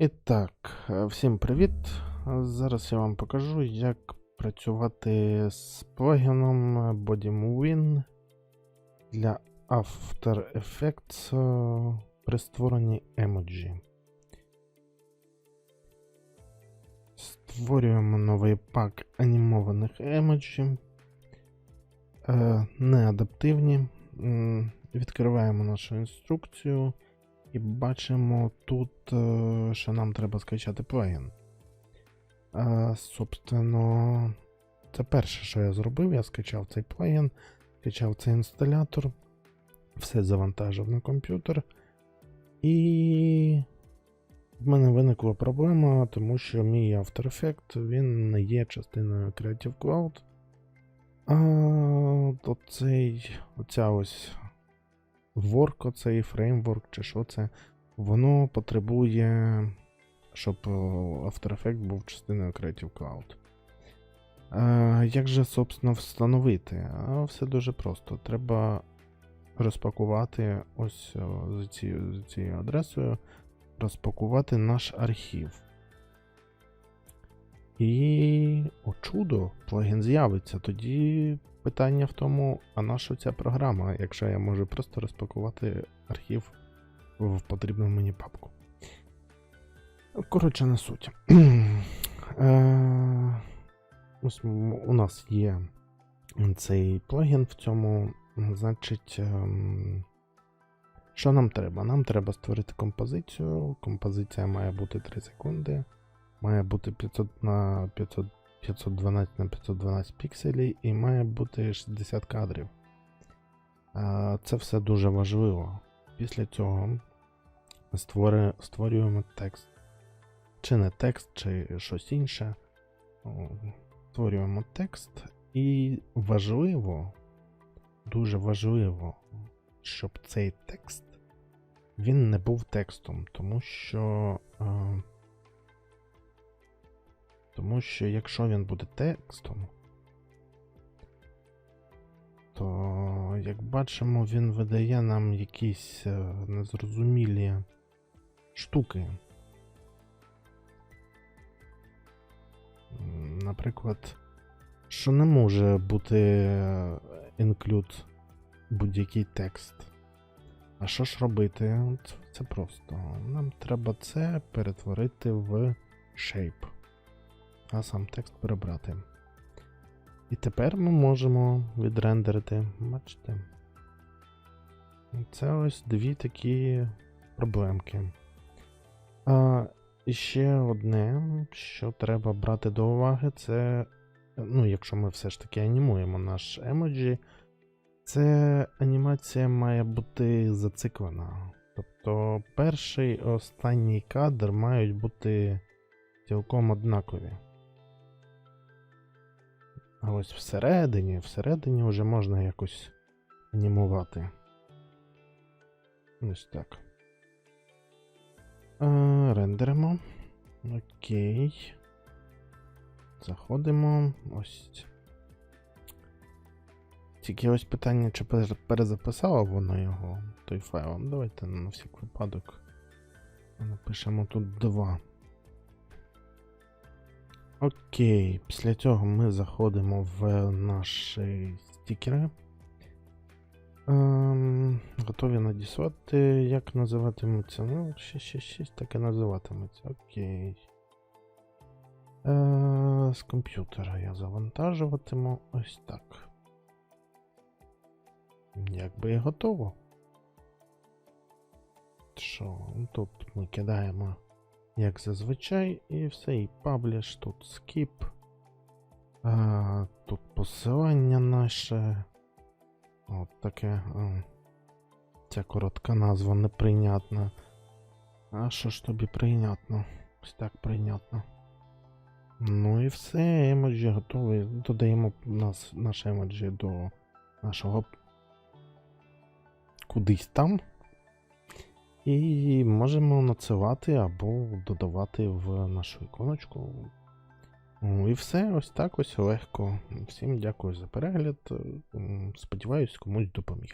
І так, е, всім привіт. Зараз я вам покажу, як працювати з плагіном BodyMovin для After Effects е, при створенні емоджі. Створюємо новий пак анімованих емоджі. Е, Неадаптивні. М, Відкриваємо нашу інструкцію. І бачимо тут, е, що нам треба скачати плагін. А, собственно, це перше, що я зробив. Я скачав цей плагін, скачав цей інсталятор, все завантажив на комп'ютер. І в мене виникла проблема, тому що мій After Effects він не є частиною Creative Cloud. А оцей, оця ось Work, оцей фреймворк, чи що це, воно потребує, щоб е, After Effects був частиною Creative Cloud. Е, як же, собственно, встановити? А все дуже просто. Треба розпакувати ось е, за цією, за цією адресою, розпакувати наш архів. І, о чудо, плагін з'явиться. Тоді питання в тому, а на що ця програма, якщо я можу просто розпакувати архів в потрібну мені папку. Коротше, не суть. Е, ось у нас є цей плагін в цьому. Значить, ем, що нам треба? Нам треба створити композицію. Композиція має бути 3 секунди. Має бути 500 на 500 512 на 512 пікселів і має бути 60 кадрів. Це все дуже важливо. Після цього створи, створюємо текст. Чи не текст, чи щось інше. Створюємо текст. І важливо, дуже важливо, щоб цей текст він не був текстом, тому що. Е, тому що якщо він буде текстом, то, як бачимо, він видає нам якісь е, незрозумілі штуки. Наприклад, що не може бути include будь-який текст. А що ж робити? Це просто. Нам треба це перетворити в shape а сам текст перебрати. І тепер ми можемо відрендерити. Бачите? Це ось дві такі проблемки. А, і ще одне, що треба брати до уваги, це. Ну, якщо ми все ж таки анімуємо наш емоджі, це анімація має бути зациклена. Тобто перший і останній кадр мають бути цілком однакові. А ось всередині, всередині вже можна якось анімувати. Ось так. А, рендеримо. Окей. Заходимо. Ось. Тільки ось питання, чи пере- перезаписало воно його, той файл. Давайте на всяк випадок. Напишемо тут 2. Окей, після цього ми заходимо в наші стікери. Ем, готові надіслати. Як називатиметься? Ну, 666 так і називатиметься. Окей. Е, з комп'ютера я завантажуватиму ось так. Якби і готово. Що, тут ми кидаємо як зазвичай, і все, і пабліш, тут скіп. А, тут посилання наше. От таке. Ця коротка назва неприйнятна. А що ж тобі прийнятно? Ось так прийнятно. Ну і все, емоджі готові. Додаємо нас, наш емоджі до нашого кудись там. І можемо надсилати або додавати в нашу іконочку. Ну, І все, ось так ось легко. Всім дякую за перегляд. Сподіваюсь, комусь допоміг.